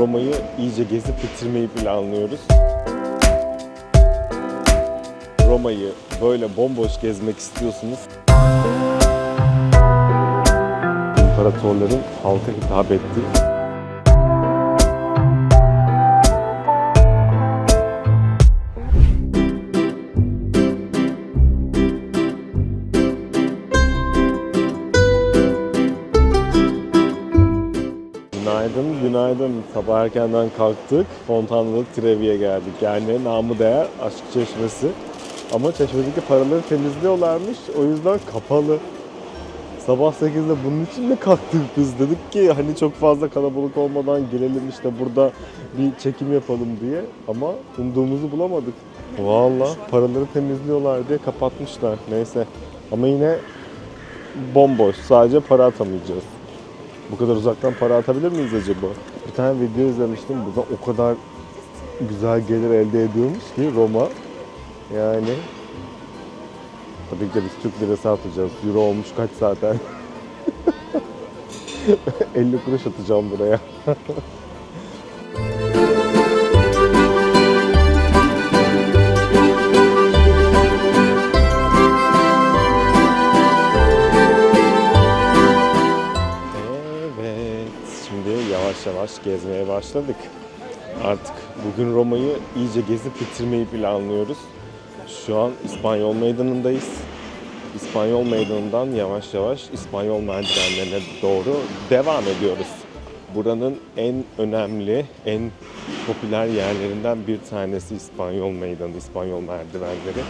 Roma'yı iyice gezip bitirmeyi planlıyoruz. Roma'yı böyle bomboş gezmek istiyorsunuz. İmparatorların halka hitap ettiği Sabah erkenden kalktık. Fontanalı Trevi'ye geldik. Yani namı değer aşk çeşmesi. Ama çeşmedeki paraları temizliyorlarmış. O yüzden kapalı. Sabah 8'de bunun için mi kalktık biz? Dedik ki hani çok fazla kalabalık olmadan gelelim işte burada bir çekim yapalım diye. Ama umduğumuzu bulamadık. Valla paraları temizliyorlar diye kapatmışlar. Neyse. Ama yine bomboş. Sadece para atamayacağız. Bu kadar uzaktan para atabilir miyiz acaba? Bir tane video izlemiştim. Burada o kadar güzel gelir elde ediyormuş ki Roma. Yani tabii ki de biz Türk lirası atacağız. Euro olmuş kaç zaten. 50 kuruş atacağım buraya. yavaş gezmeye başladık. Artık bugün Roma'yı iyice gezip bitirmeyi planlıyoruz. Şu an İspanyol Meydanı'ndayız. İspanyol Meydanı'ndan yavaş yavaş İspanyol merdivenlerine doğru devam ediyoruz. Buranın en önemli, en popüler yerlerinden bir tanesi İspanyol Meydanı, İspanyol merdivenleri.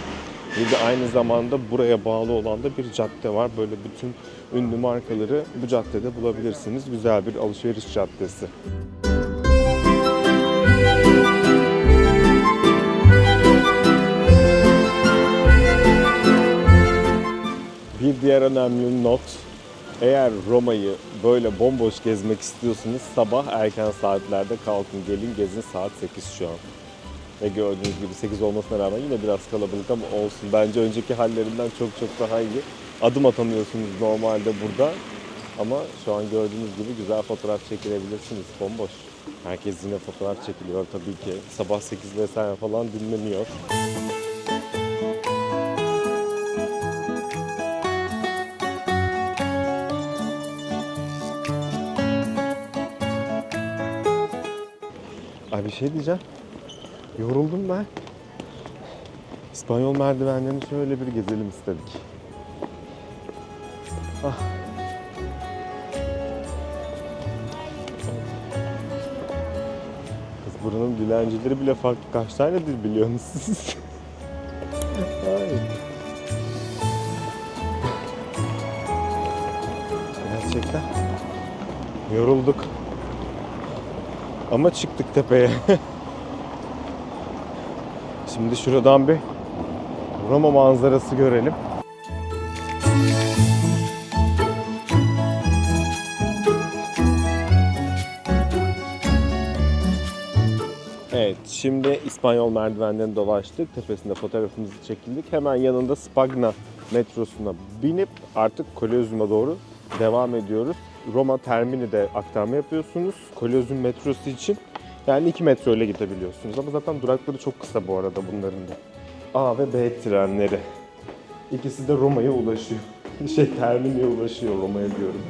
Bir de aynı zamanda buraya bağlı olan da bir cadde var. Böyle bütün ünlü markaları bu caddede bulabilirsiniz. Güzel bir alışveriş caddesi. Bir diğer önemli not. Eğer Roma'yı böyle bomboş gezmek istiyorsanız sabah erken saatlerde kalkın gelin gezin saat 8 şu an. Ve gördüğünüz gibi 8 olmasına rağmen yine biraz kalabalık ama olsun. Bence önceki hallerinden çok çok daha iyi. Adım atamıyorsunuz normalde burada. Ama şu an gördüğünüz gibi güzel fotoğraf çekilebilirsiniz. Bomboş. Herkes yine fotoğraf çekiliyor tabii ki. Sabah 8 vesaire falan dinleniyor. Ay bir şey diyeceğim. Yoruldum ben. İspanyol merdivenlerini şöyle bir gezelim istedik. Ah. Kız buranın dilencileri bile farklı. Kaç tane dil biliyorsunuz siz? Ay. Gerçekten yorulduk. Ama çıktık tepeye. Şimdi şuradan bir Roma manzarası görelim. Evet, şimdi İspanyol merdivenlerini dolaştık. Tepesinde fotoğrafımızı çekildik. Hemen yanında Spagna metrosuna binip artık Kolezyum'a doğru devam ediyoruz. Roma Termini'de aktarma yapıyorsunuz. Kolezyum metrosu için yani 2 metro ile gidebiliyorsunuz. Ama zaten durakları çok kısa bu arada bunların da. A ve B trenleri. İkisi de Roma'ya ulaşıyor. Şey Termini'ye ulaşıyor Roma'ya diyorum.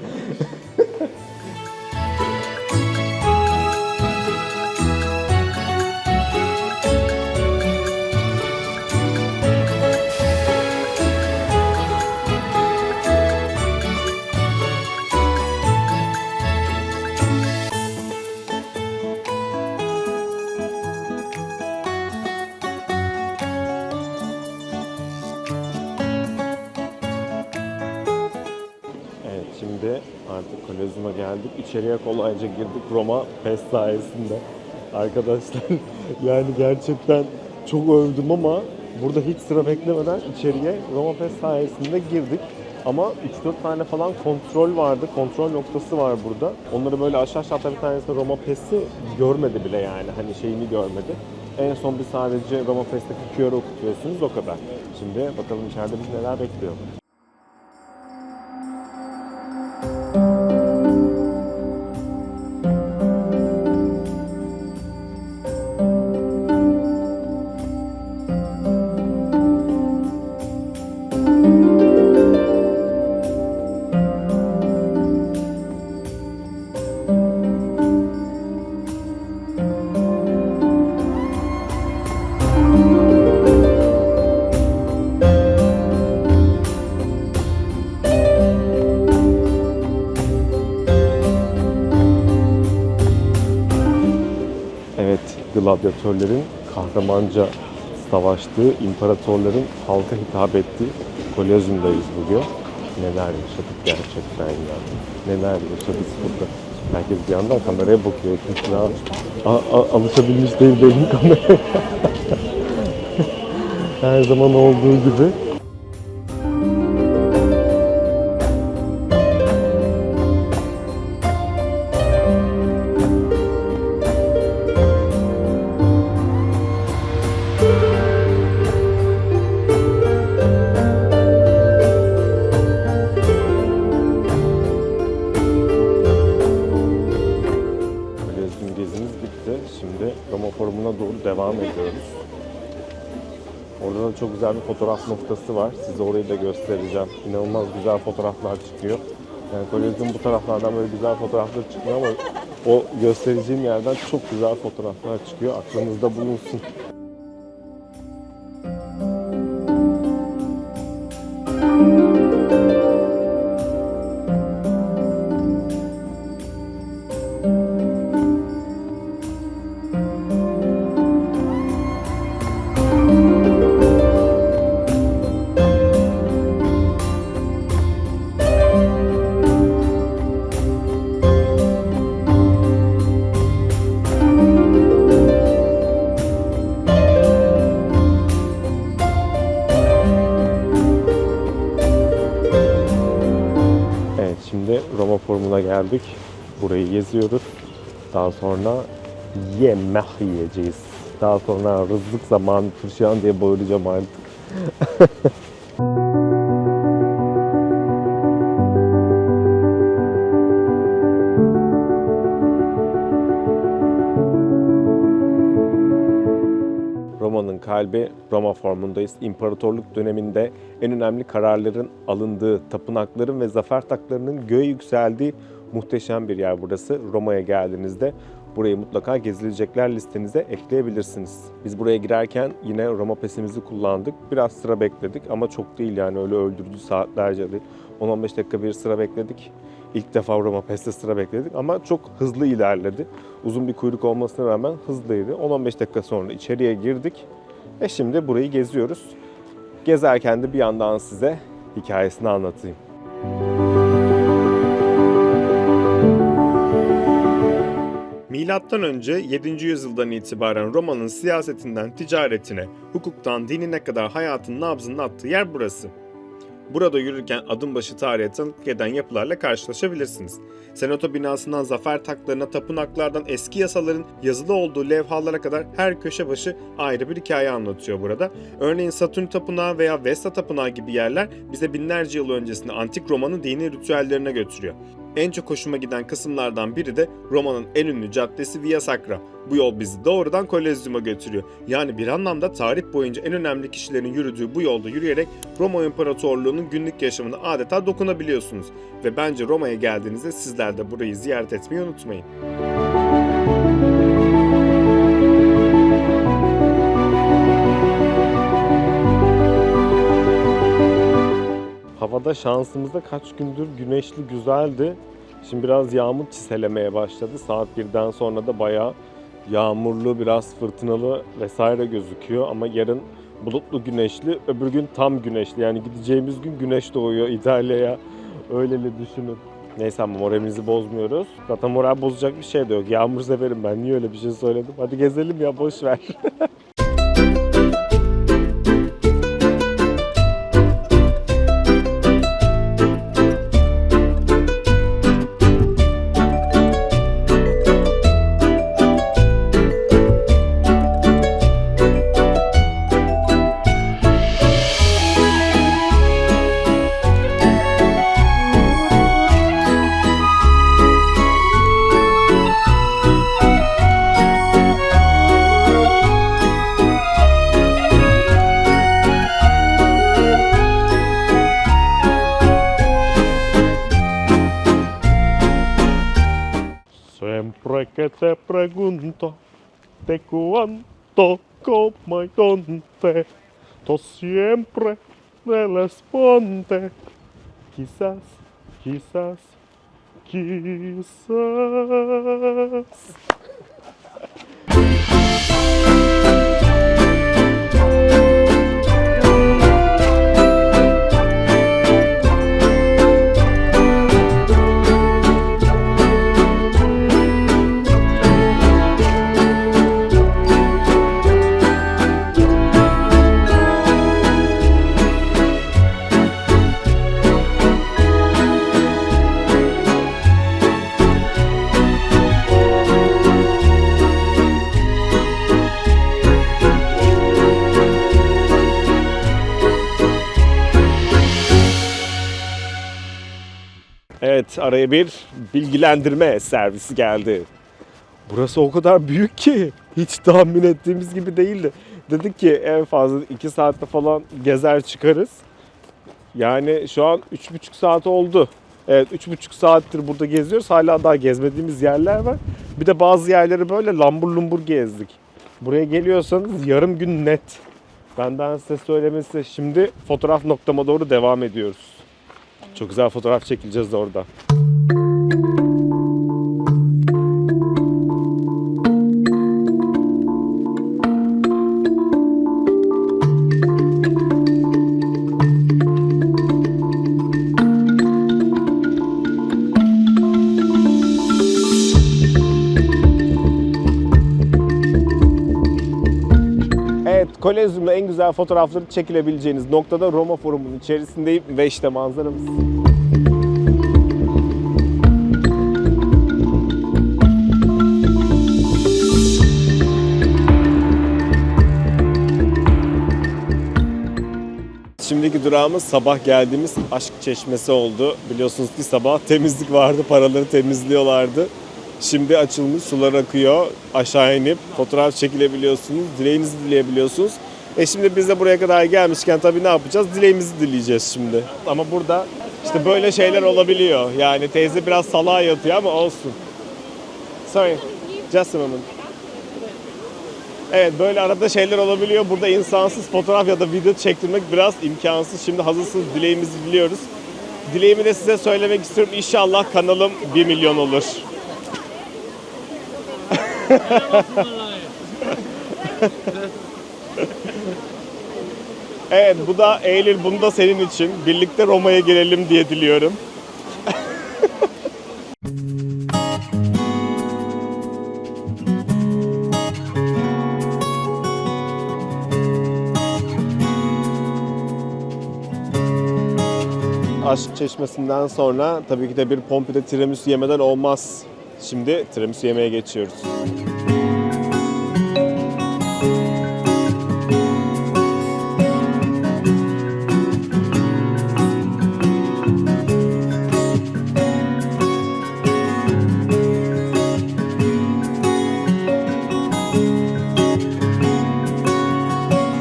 İçeriye kolayca girdik Roma PES sayesinde. Arkadaşlar yani gerçekten çok övdüm ama burada hiç sıra beklemeden içeriye Roma PES sayesinde girdik. Ama 3-4 tane falan kontrol vardı. Kontrol noktası var burada. Onları böyle aşağı aşağı bir tanesi de Roma PES'i görmedi bile yani. Hani şeyini görmedi. En son bir sadece Roma PES'teki QR okutuyorsunuz o kadar. Şimdi bakalım içeride bizi neler bekliyor. Gladyatörlerin kahramanca savaştığı, imparatorların halka hitap ettiği Kolezyum'dayız bugün. Neler yaşadık gerçekten ya. Neler yaşadık burada. Herkes bir yandan kameraya bakıyor. Kimse alışabilmiş değil benim kameraya. Her zaman olduğu gibi. Fotoğraf noktası var. Size orayı da göstereceğim. İnanılmaz güzel fotoğraflar çıkıyor. Yani Kolezyum bu taraflardan böyle güzel fotoğraflar çıkmıyor ama o göstereceğim yerden çok güzel fotoğraflar çıkıyor. Aklınızda bulunsun. Geziyoruz. Daha sonra yemek yiyeceğiz. Daha sonra rızlık zamanı turşuyan diye bağıracağım artık. Roma'nın kalbi Roma formundayız. İmparatorluk döneminde en önemli kararların alındığı, tapınakların ve zafer taklarının göğe yükseldiği muhteşem bir yer burası. Roma'ya geldiğinizde burayı mutlaka gezilecekler listenize ekleyebilirsiniz. Biz buraya girerken yine Roma pesimizi kullandık. Biraz sıra bekledik ama çok değil yani öyle öldürücü saatlerce değil. 10-15 dakika bir sıra bekledik. İlk defa Roma Pest'te sıra bekledik ama çok hızlı ilerledi. Uzun bir kuyruk olmasına rağmen hızlıydı. 10-15 dakika sonra içeriye girdik ve şimdi burayı geziyoruz. Gezerken de bir yandan size hikayesini anlatayım. Milattan önce 7. yüzyıldan itibaren Roma'nın siyasetinden ticaretine, hukuktan dinine kadar hayatın nabzını attığı yer burası. Burada yürürken adım başı tarihe tanıklık eden yapılarla karşılaşabilirsiniz. Senato binasından zafer taklarına, tapınaklardan eski yasaların yazılı olduğu levhalara kadar her köşe başı ayrı bir hikaye anlatıyor burada. Örneğin Satürn Tapınağı veya Vesta Tapınağı gibi yerler bize binlerce yıl öncesinde antik Roma'nın dini ritüellerine götürüyor. En çok hoşuma giden kısımlardan biri de Roma'nın en ünlü caddesi Via Sacra. Bu yol bizi doğrudan Kolezyum'a götürüyor. Yani bir anlamda tarih boyunca en önemli kişilerin yürüdüğü bu yolda yürüyerek Roma İmparatorluğu'nun günlük yaşamına adeta dokunabiliyorsunuz. Ve bence Roma'ya geldiğinizde sizler de burayı ziyaret etmeyi unutmayın. Havada şansımızda kaç gündür güneşli güzeldi. Şimdi biraz yağmur çiselemeye başladı. Saat birden sonra da bayağı yağmurlu, biraz fırtınalı vesaire gözüküyor. Ama yarın bulutlu güneşli, öbür gün tam güneşli. Yani gideceğimiz gün güneş doğuyor İtalya'ya. Öyleli düşünün. Neyse ama moralimizi bozmuyoruz. Zaten moral bozacak bir şey de yok. Yağmur severim ben. Niye öyle bir şey söyledim? Hadi gezelim ya boş ver. que te pregunto de cuánto como y dónde, tú siempre me responde. Quizás, quizás, quizás. Araya bir bilgilendirme servisi geldi. Burası o kadar büyük ki hiç tahmin ettiğimiz gibi değildi. Dedik ki en fazla 2 saatte falan gezer çıkarız. Yani şu an 3,5 saat oldu. Evet 3,5 saattir burada geziyoruz. Hala daha gezmediğimiz yerler var. Bir de bazı yerleri böyle lambur lumbur gezdik. Buraya geliyorsanız yarım gün net. Benden size söylemesi. Şimdi fotoğraf noktama doğru devam ediyoruz. Çok güzel fotoğraf çekileceğiz orada. Kolezyum'da en güzel fotoğrafları çekilebileceğiniz noktada Roma Forum'un içerisindeyim ve işte manzaramız. Şimdiki durağımız sabah geldiğimiz Aşk Çeşmesi oldu. Biliyorsunuz ki sabah temizlik vardı, paraları temizliyorlardı. Şimdi açılmış, sular akıyor. Aşağı inip fotoğraf çekilebiliyorsunuz, dileğinizi dileyebiliyorsunuz. E şimdi biz de buraya kadar gelmişken tabii ne yapacağız? Dileğimizi dileyeceğiz şimdi. Ama burada işte böyle şeyler olabiliyor. Yani teyze biraz salağa yatıyor ama olsun. Sorry, just a moment. Evet böyle arada şeyler olabiliyor. Burada insansız fotoğraf ya da video çektirmek biraz imkansız. Şimdi hazırsınız dileğimizi diliyoruz. Dileğimi de size söylemek istiyorum. İnşallah kanalım 1 milyon olur. Evet bu da Eylül bunu da senin için. Birlikte Roma'ya gelelim diye diliyorum. Aşk çeşmesinden sonra tabii ki de bir Pompei'de tiramisu yemeden olmaz. Şimdi tiramisu yemeye geçiyoruz.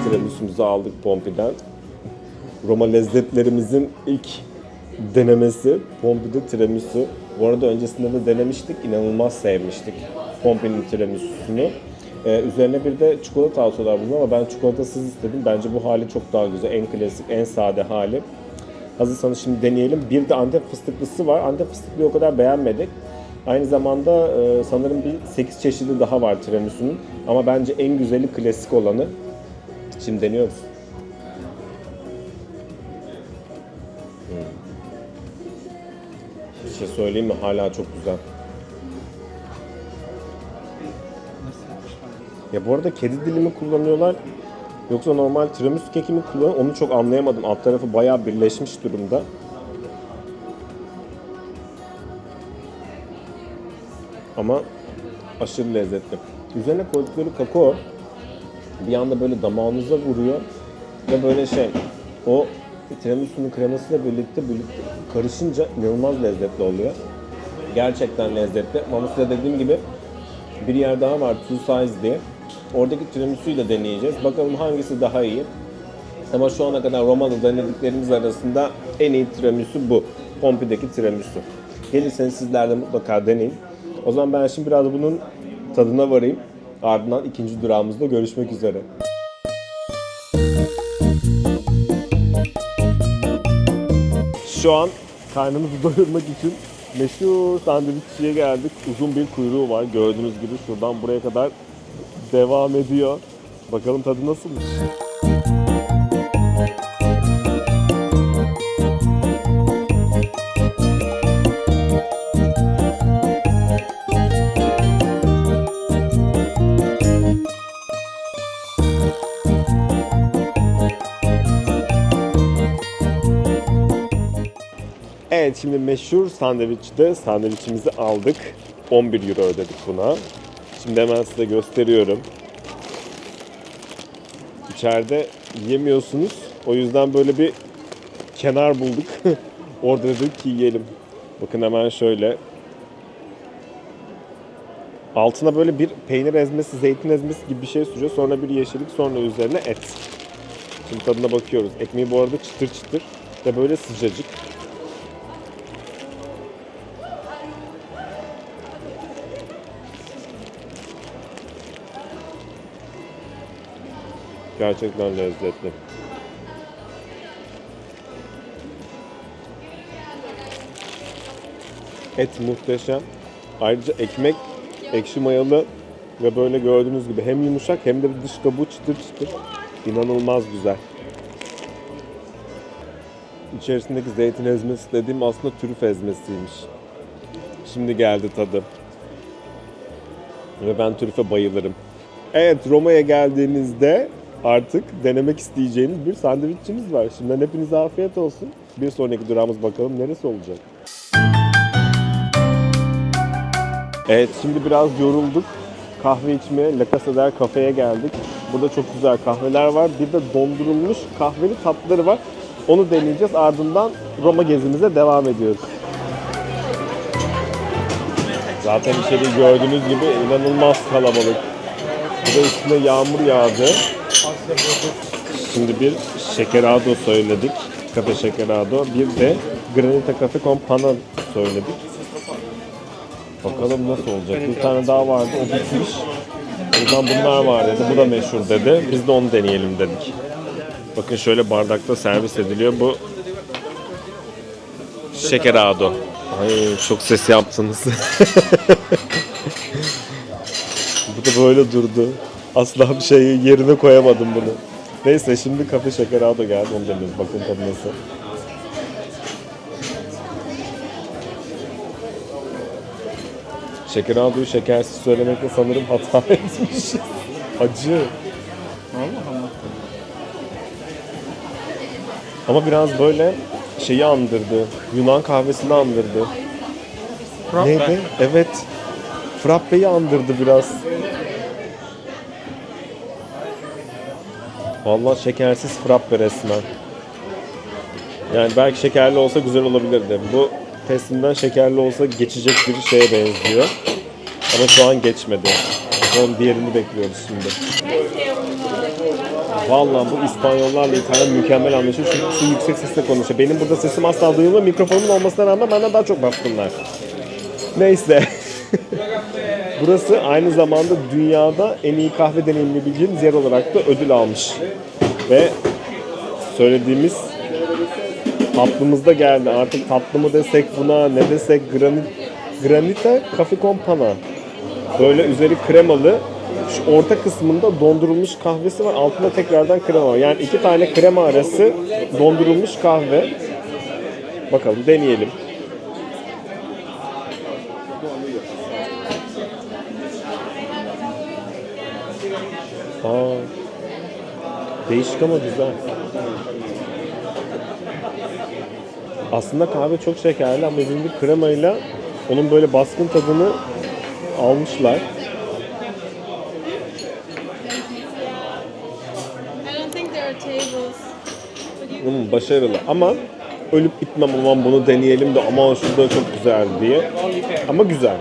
Tiramisu'muzu aldık Pompei'den. Roma lezzetlerimizin ilk denemesi Pompei'de tiramisu. Bu arada öncesinde de denemiştik. İnanılmaz sevmiştik Pompei'nin tiramisusunu. Ee, üzerine bir de çikolata atıyorlar bunu ama ben çikolatasız istedim. Bence bu hali çok daha güzel. En klasik, en sade hali. Hazırsanız şimdi deneyelim. Bir de Antep fıstıklısı var. Antep fıstıklıyı o kadar beğenmedik. Aynı zamanda e, sanırım bir 8 çeşidi daha var tiramisu'nun. Ama bence en güzeli klasik olanı. Şimdi deniyoruz. Şey söyleyeyim mi? Hala çok güzel. Ya bu arada kedi dilimi kullanıyorlar. Yoksa normal tiramisu keki mi kullanıyor? Onu çok anlayamadım. Alt tarafı bayağı birleşmiş durumda. Ama aşırı lezzetli. Üzerine koydukları kakao bir anda böyle damağınıza vuruyor ve böyle şey o tiramisu'nun kremasıyla birlikte birlikte karışınca inanılmaz lezzetli oluyor. Gerçekten lezzetli. Size dediğim gibi bir yer daha var Two Size diye. Oradaki tiramisu'yu da deneyeceğiz. Bakalım hangisi daha iyi. Ama şu ana kadar Roma'da denediklerimiz arasında en iyi tiramisu bu. Pompei'deki tiramisu. Gelirseniz sizler de mutlaka deneyin. O zaman ben şimdi biraz bunun tadına varayım. Ardından ikinci durağımızda görüşmek üzere. Şu an karnımızı doyurmak için meşhur sandviççiye geldik. Uzun bir kuyruğu var. Gördüğünüz gibi şuradan buraya kadar devam ediyor. Bakalım tadı nasılmış. Şimdi meşhur sandviçte sandviçimizi aldık. 11 euro ödedik buna. Şimdi hemen size gösteriyorum. İçeride yemiyorsunuz. O yüzden böyle bir kenar bulduk. Orada dedik ki yiyelim. Bakın hemen şöyle. Altına böyle bir peynir ezmesi, zeytin ezmesi gibi bir şey sürüyor. Sonra bir yeşillik, sonra üzerine et. Şimdi tadına bakıyoruz. Ekmeği bu arada çıtır çıtır ve böyle sıcacık. Gerçekten lezzetli. Et muhteşem. Ayrıca ekmek ekşi mayalı ve böyle gördüğünüz gibi hem yumuşak hem de dış kabuğu çıtır çıtır. İnanılmaz güzel. İçerisindeki zeytin ezmesi dediğim aslında trüf ezmesiymiş. Şimdi geldi tadı. Ve ben trüfe bayılırım. Evet Roma'ya geldiğinizde artık denemek isteyeceğiniz bir sandviçimiz var. Şimdiden hepinize afiyet olsun. Bir sonraki durağımız bakalım neresi olacak. Evet şimdi biraz yorulduk. Kahve içmeye La Casa del Cafe'ye geldik. Burada çok güzel kahveler var. Bir de dondurulmuş kahveli tatlıları var. Onu deneyeceğiz. Ardından Roma gezimize devam ediyoruz. Zaten içeri gördüğünüz gibi inanılmaz kalabalık. Bir de üstüne yağmur yağdı. Şimdi bir şekerado söyledik. Kafe şekerado. Bir de Granita Cafe con söyledik. Bakalım nasıl olacak. Bir tane daha vardı. O bitmiş. Yüzden bunlar var dedi. Bu da meşhur dedi. Biz de onu deneyelim dedik. Bakın şöyle bardakta servis ediliyor. Bu şekerado. Ay çok ses yaptınız. Bu da böyle durdu. Asla bir şeyi yerine koyamadım bunu. Neyse şimdi kafe şekerado geldi onu deniyoruz. Bakın tadı nasıl. Şekeradoyu şekersiz söylemekle sanırım hata etmişiz. Acı. Ama biraz böyle şeyi andırdı. Yunan kahvesini andırdı. Neydi? Evet. Frappe'yi andırdı biraz. Vallahi şekersiz frappe resmen. Yani belki şekerli olsa güzel olabilirdi. Bu testinden şekerli olsa geçecek bir şeye benziyor. Ama şu an geçmedi. Son diğerini bekliyoruz şimdi. Vallahi bu İspanyollarla İtalyan mükemmel anlaşıyor çünkü ikisi yüksek sesle konuşuyor. Benim burada sesim asla duyulmuyor. Mikrofonum olmasına rağmen benden daha çok bastınlar. Neyse. Burası aynı zamanda dünyada en iyi kahve deneyimini bildiğimiz yer olarak da ödül almış. Ve söylediğimiz tatlımızda geldi. Artık tatlı mı desek buna ne desek granit, granita cafe con pana. Böyle üzeri kremalı. Şu orta kısmında dondurulmuş kahvesi var. Altında tekrardan krema var. Yani iki tane krema arası dondurulmuş kahve. Bakalım deneyelim. Değişik ama güzel. Aslında kahve çok şekerli ama bizim kremayla onun böyle baskın tadını almışlar. Hmm, başarılı ama ölüp gitmem aman bunu deneyelim de aman şu da çok güzel diye. Ama güzel.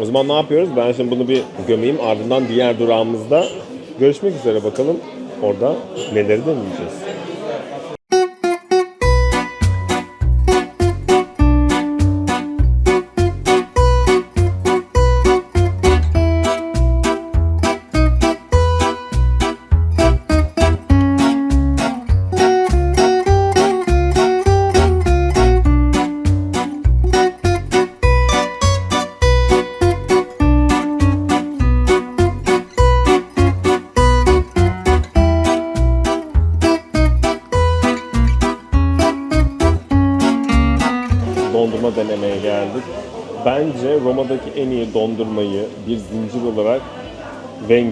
O zaman ne yapıyoruz? Ben şimdi bunu bir gömeyim ardından diğer durağımızda görüşmek üzere bakalım. Orada neleri deneyeceğiz.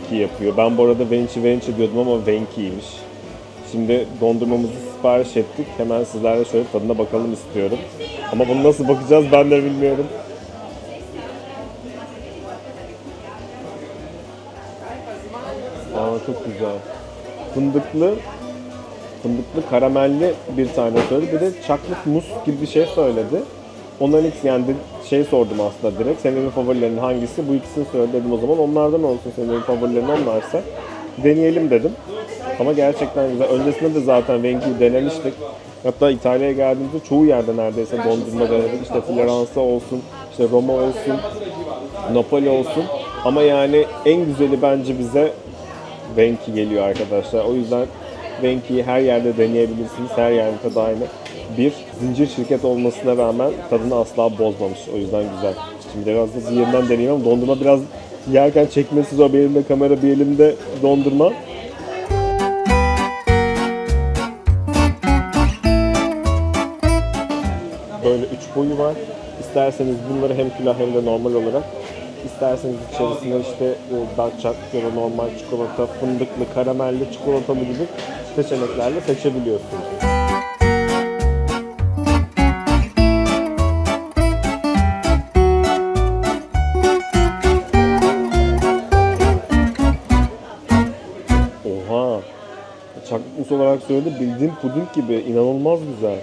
Venki yapıyor. Ben bu arada Venci Venci diyordum ama Venki'ymiş. Şimdi dondurmamızı sipariş ettik. Hemen sizlerle şöyle tadına bakalım istiyorum. Ama bunu nasıl bakacağız ben de bilmiyorum. Aa çok güzel. Fındıklı fındıklı karamelli bir tane söyledi. Bir de chocolate mus gibi bir şey söyledi. Onların ikisi yani de- şey sordum aslında direkt. Senin favorilerin hangisi? Bu ikisini söyle dedim o zaman. Onlardan olsun senin favorilerin onlarsa. Deneyelim dedim. Ama gerçekten güzel. Öncesinde de zaten Venki'yi denemiştik. Hatta İtalya'ya geldiğimizde çoğu yerde neredeyse dondurma denedik. İşte Floransa olsun, işte Roma olsun, Napoli olsun. Ama yani en güzeli bence bize Venki geliyor arkadaşlar. O yüzden Venki'yi her yerde deneyebilirsiniz. Her yerde tadı aynı. Bir, zincir şirket olmasına rağmen tadını asla bozmamış. O yüzden güzel. Şimdi biraz da diğerinden deneyeyim ama dondurma biraz yerken çekmesi zor. Bir elimde kamera, bir elimde dondurma. Böyle üç boyu var. İsterseniz bunları hem külah hem de normal olarak İsterseniz içerisine işte e, dark chocolate, normal çikolata, fındıklı, karamelli, çikolatalı gibi seçeneklerle seçebiliyorsunuz. Olarak söyledi bildiğin puding gibi inanılmaz güzel.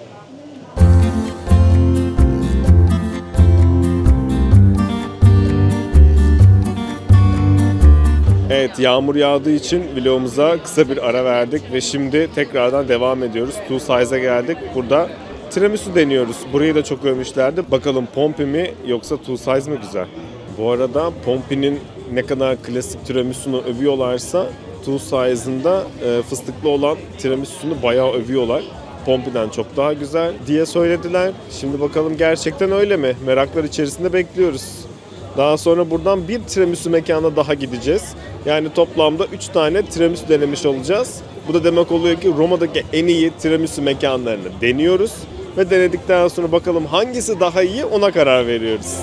Evet yağmur yağdığı için vlogumuza kısa bir ara verdik ve şimdi tekrardan devam ediyoruz. Two Size'a geldik. Burada tiramisu deniyoruz. Burayı da çok övmüşlerdi. Bakalım Pompi mi yoksa Two Size mi güzel? Bu arada Pompi'nin ne kadar klasik tiramisu'nu övüyorlarsa Size'ın da e, fıstıklı olan tiramisusunu bayağı övüyorlar. Pompi'den çok daha güzel diye söylediler. Şimdi bakalım gerçekten öyle mi? Meraklar içerisinde bekliyoruz. Daha sonra buradan bir tiramisu mekana daha gideceğiz. Yani toplamda 3 tane tiramisu denemiş olacağız. Bu da demek oluyor ki Roma'daki en iyi tiramisu mekanlarını deniyoruz. Ve denedikten sonra bakalım hangisi daha iyi ona karar veriyoruz.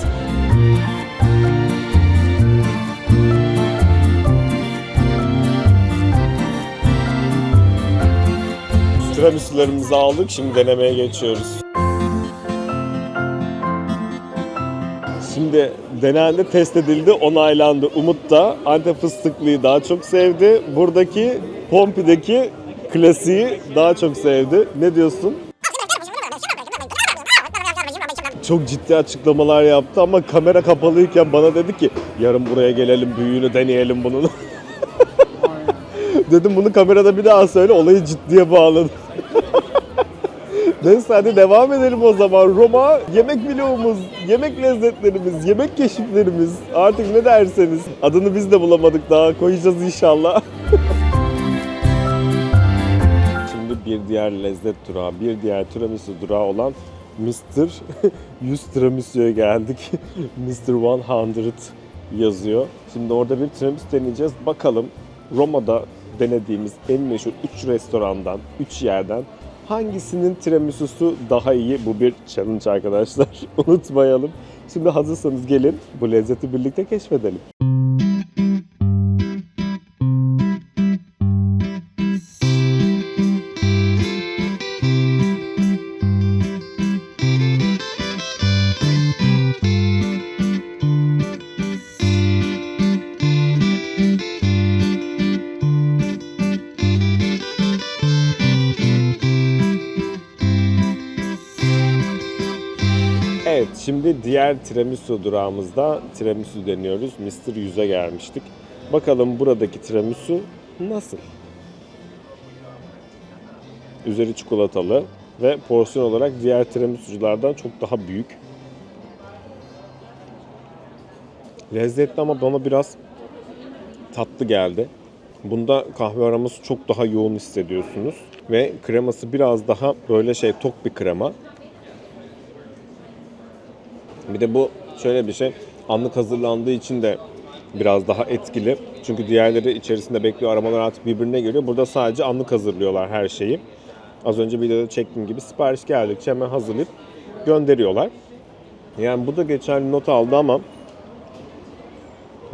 Tiramisu'larımızı aldık. Şimdi denemeye geçiyoruz. Şimdi denelde test edildi, onaylandı. Umut da Antep fıstıklıyı daha çok sevdi. Buradaki Pompi'deki klasiği daha çok sevdi. Ne diyorsun? Çok ciddi açıklamalar yaptı ama kamera kapalıyken bana dedi ki yarın buraya gelelim büyüğünü deneyelim bunun. Dedim bunu kamerada bir daha söyle olayı ciddiye bağladım. Neyse hadi devam edelim o zaman. Roma yemek vlogumuz, yemek lezzetlerimiz, yemek keşiflerimiz artık ne derseniz. Adını biz de bulamadık daha koyacağız inşallah. Şimdi bir diğer lezzet durağı, bir diğer tiramisu durağı olan Mr. 100 tiramisu'ya geldik. Mr. 100 yazıyor. Şimdi orada bir tiramisu deneyeceğiz. Bakalım Roma'da denediğimiz en meşhur 3 restorandan, 3 yerden hangisinin tiramisusu daha iyi? Bu bir challenge arkadaşlar. Unutmayalım. Şimdi hazırsanız gelin bu lezzeti birlikte keşfedelim. Şimdi diğer tiramisu durağımızda tiramisu deniyoruz. Mr. 100'e gelmiştik. Bakalım buradaki tiramisu nasıl? Üzeri çikolatalı ve porsiyon olarak diğer tiramisuculardan çok daha büyük. Lezzetli ama bana biraz tatlı geldi. Bunda kahve aroması çok daha yoğun hissediyorsunuz. Ve kreması biraz daha böyle şey tok bir krema. Bir de bu şöyle bir şey. Anlık hazırlandığı için de biraz daha etkili. Çünkü diğerleri içerisinde bekliyor aromalar artık birbirine geliyor. Burada sadece anlık hazırlıyorlar her şeyi. Az önce videoda çektiğim gibi sipariş geldikçe hemen hazırlayıp gönderiyorlar. Yani bu da geçerli not aldı ama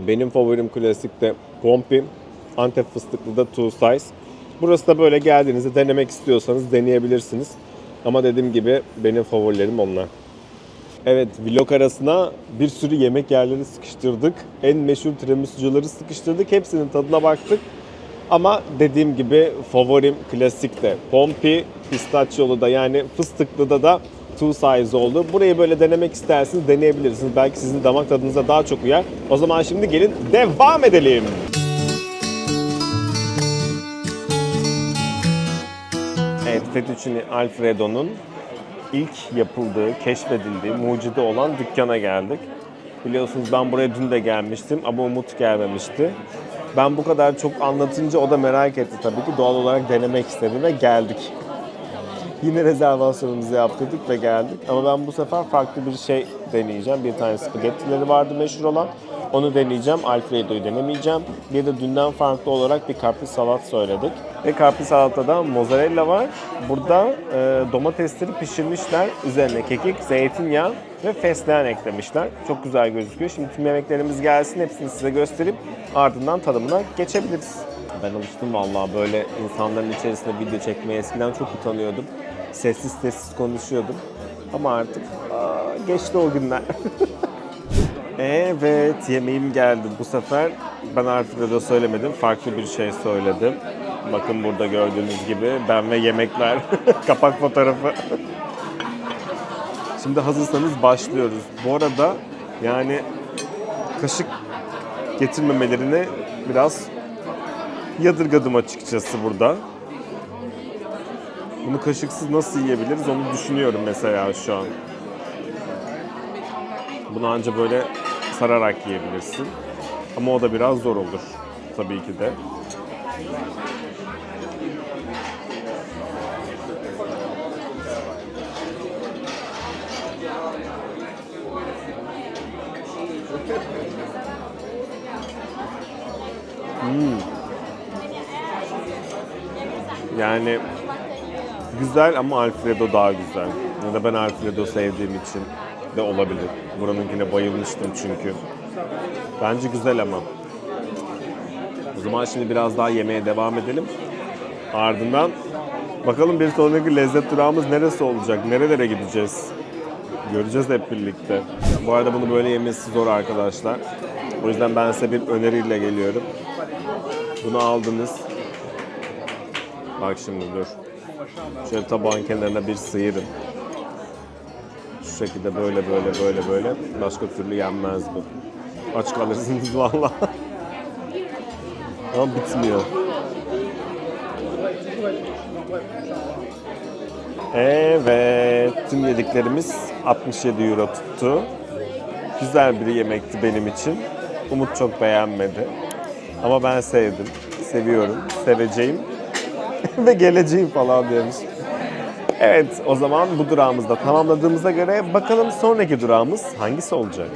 benim favorim klasikte Pompi, Antep fıstıklı da Two Size. Burası da böyle geldiğinizde denemek istiyorsanız deneyebilirsiniz. Ama dediğim gibi benim favorilerim onlar. Evet, vlog arasına bir sürü yemek yerleri sıkıştırdık. En meşhur tiramisucuları sıkıştırdık. Hepsinin tadına baktık. Ama dediğim gibi favorim klasik de. Pompi pistachiyolu da yani fıstıklı da da two size oldu. Burayı böyle denemek isterseniz deneyebilirsiniz. Belki sizin damak tadınıza daha çok uyar. O zaman şimdi gelin devam edelim. Evet, Fettuccine Alfredo'nun ilk yapıldığı, keşfedildiği, mucidi olan dükkana geldik. Biliyorsunuz ben buraya dün de gelmiştim ama Umut gelmemişti. Ben bu kadar çok anlatınca o da merak etti tabii ki. Doğal olarak denemek istedi ve geldik. Yine rezervasyonumuzu yaptırdık ve geldik. Ama ben bu sefer farklı bir şey deneyeceğim. Bir tane spagettileri vardı meşhur olan. Onu deneyeceğim. Alfredo'yu denemeyeceğim. Bir de dünden farklı olarak bir kapri salat söyledik. Ve kapri salatada mozzarella var. Burada e, domatesleri pişirmişler. Üzerine kekik, zeytinyağı ve fesleğen eklemişler. Çok güzel gözüküyor. Şimdi tüm yemeklerimiz gelsin. Hepsini size gösterip ardından tadımına geçebiliriz. Ben alıştım vallahi böyle insanların içerisinde video çekmeye eskiden çok utanıyordum. Sessiz sessiz konuşuyordum. Ama artık aa, geçti o günler. evet yemeğim geldi. Bu sefer ben Alfredo söylemedim. Farklı bir şey söyledim. Bakın burada gördüğünüz gibi ben ve yemekler. Kapak fotoğrafı. Şimdi hazırsanız başlıyoruz. Bu arada yani kaşık getirmemelerini biraz yadırgadım açıkçası burada. Bunu kaşıksız nasıl yiyebiliriz onu düşünüyorum mesela şu an. Bunu anca böyle sararak yiyebilirsin. Ama o da biraz zor olur tabii ki de. Yani güzel ama Alfredo daha güzel. Ya da ben Alfredo sevdiğim için de olabilir. Buranınkine bayılmıştım çünkü. Bence güzel ama. O zaman şimdi biraz daha yemeye devam edelim. Ardından bakalım bir sonraki lezzet durağımız neresi olacak? Nerelere gideceğiz? Göreceğiz hep birlikte. Bu arada bunu böyle yemesi zor arkadaşlar. O yüzden ben size bir öneriyle geliyorum. Bunu aldınız. Bak şimdi dur. Şöyle tabağın kenarına bir sıyırın. Şekilde böyle böyle böyle böyle. Başka türlü yenmez bu. Aç kalırsınız valla. Ama bitmiyor. Evet, tüm yediklerimiz 67 euro tuttu. Güzel bir yemekti benim için. Umut çok beğenmedi. Ama ben sevdim. Seviyorum. Seveceğim. Ve geleceğim falan diyormuş. Evet, o zaman bu durağımızda tamamladığımıza göre bakalım sonraki durağımız hangisi olacak?